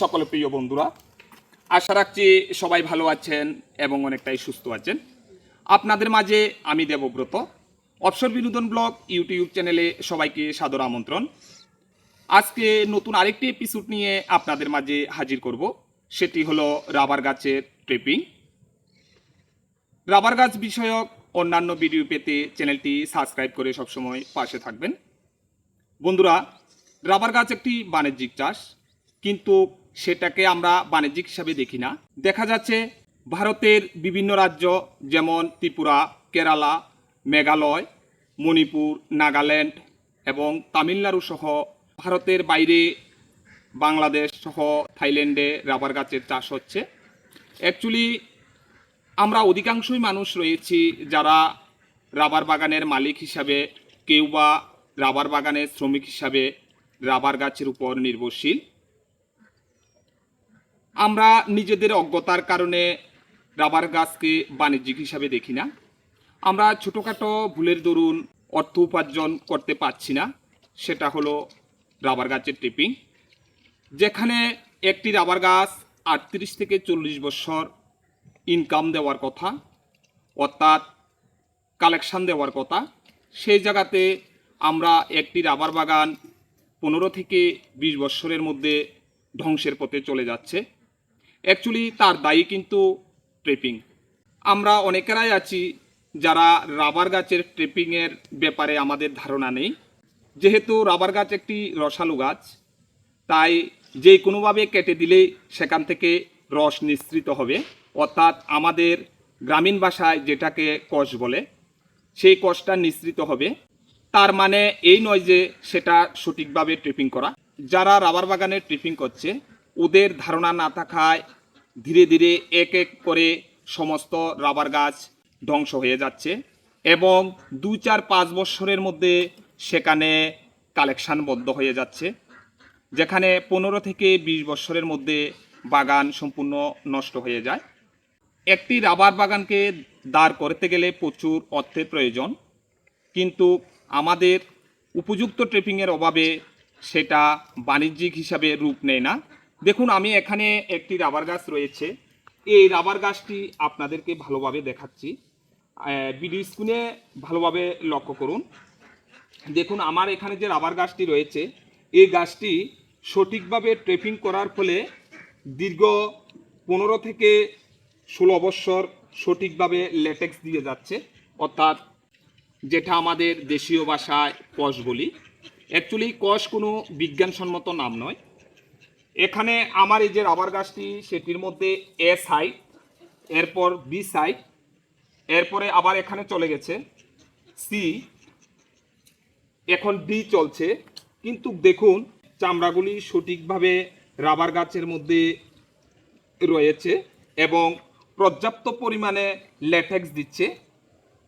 সকল প্রিয় বন্ধুরা, আশা রাখছি সবাই ভালো আছেন এবং অনেকটাই সুস্থ আছেন। আপনাদের মাঝে আমি দেবব্রত। অবসর বিনোদন ব্লগ ইউটিউব চ্যানেলে সবাইকে সাদর আমন্ত্রণ। আজকে নতুন আরেকটি এপিসোড নিয়ে আপনাদের মাঝে হাজির করব। সেটি হলো রাবার গাছের ট্রেপিং রাবার গাছ বিষয়ক অন্যান্য ভিডিও পেতে চ্যানেলটি সাবস্ক্রাইব করে সবসময় পাশে থাকবেন। বন্ধুরা, রাবার গাছ একটি বাণিজ্যিক চাষ, কিন্তু সেটাকে আমরা বাণিজ্যিক হিসাবে দেখি না। দেখা যাচ্ছে ভারতের বিভিন্ন রাজ্য যেমন ত্রিপুরা, কেরালা, মেঘালয়, মণিপুর, নাগাল্যান্ড এবং তামিলনাড়ু সহ ভারতের বাইরে বাংলাদেশ সহ থাইল্যান্ডে রাবার গাছের চাষ হচ্ছে। অ্যাকচুয়ালি আমরা অধিকাংশই মানুষ রয়েছি যারা রাবার বাগানের মালিক হিসাবে, কেউ বা রাবার বাগানের শ্রমিক হিসাবে রাবার গাছের উপর নির্ভরশীল। আমরা নিজেদের অজ্ঞতার কারণে রাবার গাছকে বাণিজ্যিক হিসাবে দেখি না। আমরা ছোটোখাটো ভুলের দরুন অর্থ উপার্জন করতে পারছি না। সেটা হলো রাবার গাছের টিপিং। যেখানে একটি রাবার গাছ আটত্রিশ থেকে চল্লিশ বছর ইনকাম দেওয়ার কথা, অর্থাৎ কালেকশান দেওয়ার কথা, সেই জায়গাতে আমরা একটি রাবার বাগান পনেরো থেকে বিশ বছরের মধ্যে ধ্বংসের পথে চলে যাচ্ছে। অ্যাকচুয়ালি তার দায়ী কিন্তু ট্রেপিং আমরা অনেকেরাই আছি যারা রাবার গাছের ট্রেপিংয়ের ব্যাপারে আমাদের ধারণা নেই। যেহেতু রাবার গাছ একটি রসালু গাছ, তাই যে কোনোভাবে কেটে দিলেই সেখান থেকে রস নিঃসৃত হবে। অর্থাৎ আমাদের গ্রামীণ ভাষায় যেটাকে কষ বলে, সেই কষটা নিঃসৃত হবে। তার মানে এই নয় যে সেটা সঠিকভাবে ট্রিপিং করা। যারা রাবার বাগানে ট্রিপিং করছে ওদের ধারণা না থাকায় ধীরে ধীরে এক এক করে সমস্ত রাবার গাছ ধ্বংস হয়ে যাচ্ছে এবং দু চার পাঁচ বছরের মধ্যে সেখানে কালেকশন বদ্ধ হয়ে যাচ্ছে, যেখানে পনেরো থেকে বিশ বছরের মধ্যে বাগান সম্পূর্ণ নষ্ট হয়ে যায়। একটি রাবার বাগানকে দাঁড় করতে গেলে প্রচুর অর্থের প্রয়োজন, কিন্তু আমাদের উপযুক্ত ট্রেপিংয়ের অভাবে সেটা বাণিজ্যিক হিসাবে রূপ নেয় না। দেখুন, আমি এখানে একটি রাবার গাছ রয়েছে। এই রাবার গাছটি আপনাদেরকে ভালোভাবে দেখাচ্ছি। ভিডিও স্ক্রিনে ভালোভাবে লক্ষ্য করুন। দেখুন, আমার এখানে যে রাবার গাছটি রয়েছে, এই গাছটি সঠিকভাবে ট্রেপিং করার ফলে দীর্ঘ পনেরো থেকে ষোলো বছর সঠিকভাবে লেটেক্স দিয়ে যাচ্ছে। অর্থাৎ যেটা আমাদের দেশীয় ভাষায় কষ বলি। অ্যাকচুয়ালি কষ কোনো বিজ্ঞানসম্মত নাম নয়। এখানে আমার এই যে রাবার গাছটি, সেটির মধ্যে এ সাইড এরপর বি সাইড এরপরে আবার এখানে চলে গেছে সি এখন ডি চলছে। কিন্তু দেখুন, চামড়াগুলি সঠিকভাবে রাবার গাছের মধ্যে রয়েছে এবং পর্যাপ্ত পরিমাণে ল্যাটেক্স দিচ্ছে।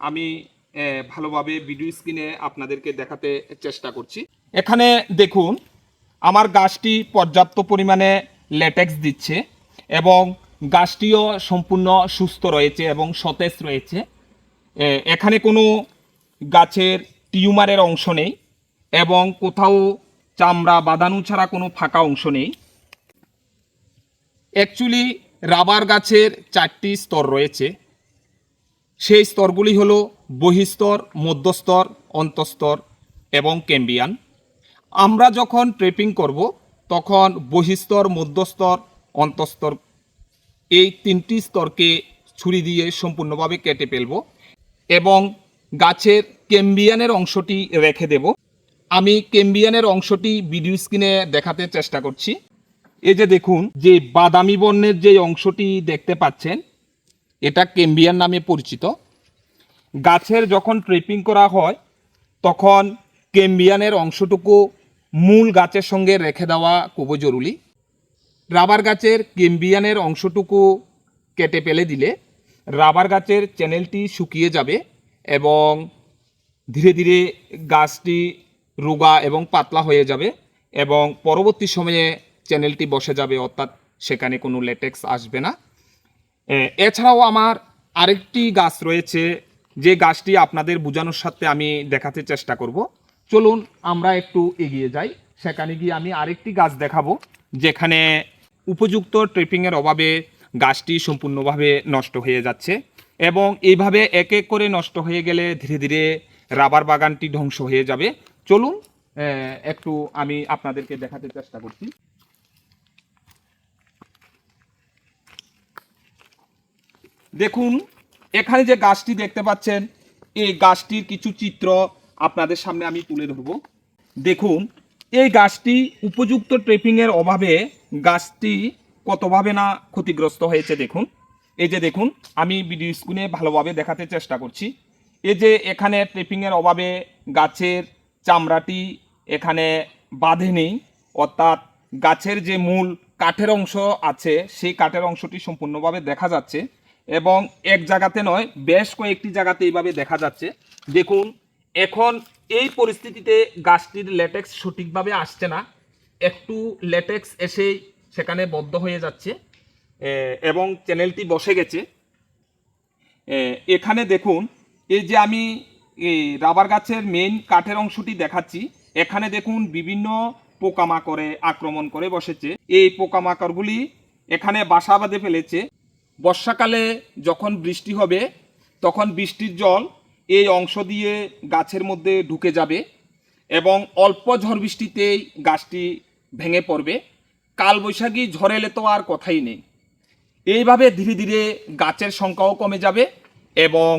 আমি ভালোভাবে ভিডিও স্ক্রিনে আপনাদেরকে দেখাতে চেষ্টা করছি। এখানে দেখুন আমার গাছটি পর্যাপ্ত পরিমাণে ল্যাটেক্স দিচ্ছে এবং গাছটিও সম্পূর্ণ সুস্থ রয়েছে এবং সতেজ রয়েছে। এখানে কোনো গাছের টিউমারের অংশ নেই এবং কোথাও চামড়া, বাঁধানো ছাড়া কোনো ফাঁকা অংশ নেই। অ্যাকচুয়ালি রাবার গাছের চারটি স্তর রয়েছে। সেই স্তরগুলি হলো বহিস্তর, মধ্যস্তর, অন্তস্তর এবং ক্যাম্বিয়ান আমরা যখন ট্রেপিং করব, তখন বহিস্তর মধ্যস্তর অন্তঃস্তর, এই তিনটি স্তরকে ছুরি দিয়ে সম্পূর্ণভাবে কেটে ফেলব এবং গাছের কেম্বিয়ানের অংশটি রেখে দেব। আমি কেম্বিয়ানের অংশটি ভিডিও স্ক্রিনে দেখাতে চেষ্টা করছি। এই যে দেখুন, যে বাদামি বর্ণের যে অংশটি দেখতে পাচ্ছেন, এটা কেম্বিয়ান নামে পরিচিত। গাছের যখন ট্রেপিং করা হয়, তখন কেম্বিয়ানের অংশটুকু মূল গাছের সঙ্গে রেখে দেওয়া খুব জরুরি রাবার গাছের কেম্বিয়ানের অংশটুকু কেটে ফেলে দিলে রাবার গাছের চ্যানেলটি শুকিয়ে যাবে এবং ধীরে ধীরে গাছটি রোগা এবং পাতলা হয়ে যাবে এবং পরবর্তী সময়ে চ্যানেলটি বসে যাবে, অর্থাৎ সেখানে কোনো লেটেক্স আসবে না। এছাড়াও আমার আরেকটি গাছ রয়েছে, যে গাছটি আপনাদের বোঝানোর সাথে আমি দেখাতে চেষ্টা করব। চলুন আমরা একটু এগিয়ে যাই। সেখানে গিয়ে আমি আরেকটি গাছ দেখাবো, যেখানে উপযুক্ত ট্রিপিংয়ের অভাবে গাছটি সম্পূর্ণভাবে নষ্ট হয়ে যাচ্ছে এবং এইভাবে এক এক করে নষ্ট হয়ে গেলে ধীরে ধীরে রাবার বাগানটি ধ্বংস হয়ে যাবে। চলুন একটু আমি আপনাদেরকে দেখাতে চেষ্টা করছি। দেখুন, এখানে যে গাছটি দেখতে পাচ্ছেন, এই গাছটির কিছু চিত্র আপনাদের সামনে আমি তুলে ধরব। দেখুন, এই গাছটি উপযুক্ত ট্রেপিংয়ের অভাবে গাছটি কতভাবে না ক্ষতিগ্রস্ত হয়েছে দেখুন। এই যে দেখুন, আমি ভিডিও স্ক্রিনে ভালোভাবে দেখাতে চেষ্টা করছি। এই যে এখানে ট্রেপিংয়ের অভাবে গাছের চামড়াটি এখানে বাঁধে নেই, অর্থাৎ গাছের যে মূল কাঠের অংশ আছে, সেই কাঠের অংশটি সম্পূর্ণভাবে দেখা যাচ্ছে এবং এক জায়গাতে নয়, বেশ কয়েকটি জায়গাতে এইভাবে দেখা যাচ্ছে। দেখুন এখন এই পরিস্থিতিতে গাছটির ল্যাটেক্স সঠিকভাবে আসছে না। একটু ল্যাটেক্স এসেই সেখানে বদ্ধ হয়ে যাচ্ছে। এবং চ্যানেলটি বসে গেছে। এখানে দেখুন, এই যে আমি এই রাবার গাছের মেইন কাঠের অংশটি দেখাচ্ছি, এখানে দেখুন বিভিন্ন পোকামাকড়ে আক্রমণ করে বসেছে। এই পোকামাকড়গুলি এখানে বাসা বাঁধে ফেলেছে। বর্ষাকালে যখন বৃষ্টি হবে, তখন বৃষ্টির জল এই অংশ দিয়ে গাছের মধ্যে ঢুকে যাবে এবং অল্প ঝড় বৃষ্টিতেই গাছটি ভেঙে পড়বে। কালবৈশাখী ঝড় এলে তো আর কথাই নেই। এইভাবে ধীরে ধীরে গাছের সংখ্যাও কমে যাবে এবং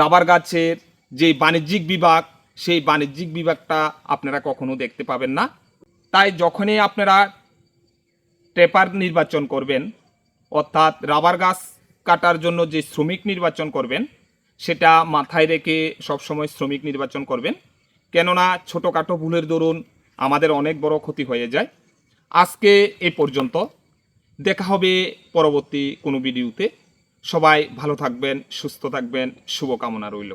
রাবার গাছের যে বাণিজ্যিক বিভাগ, সেই বাণিজ্যিক বিভাগটা আপনারা কখনো দেখতে পাবেন না। তাই যখনই আপনারা টেপার নির্বাচন করবেন, অর্থাৎ রাবার গাছ কাটার জন্য যে শ্রমিক নির্বাচন করবেন সেটা মাথায় রেখে সবসময় শ্রমিক নির্বাচন করবেন। কেননা ছোটোখাটো ভুলের দরুন আমাদের অনেক বড় ক্ষতি হয়ে যায়। আজকে এ পর্যন্ত। দেখা হবে পরবর্তী কোনো ভিডিওতে। সবাই ভালো থাকবেন, সুস্থ থাকবেন। শুভকামনা রইল।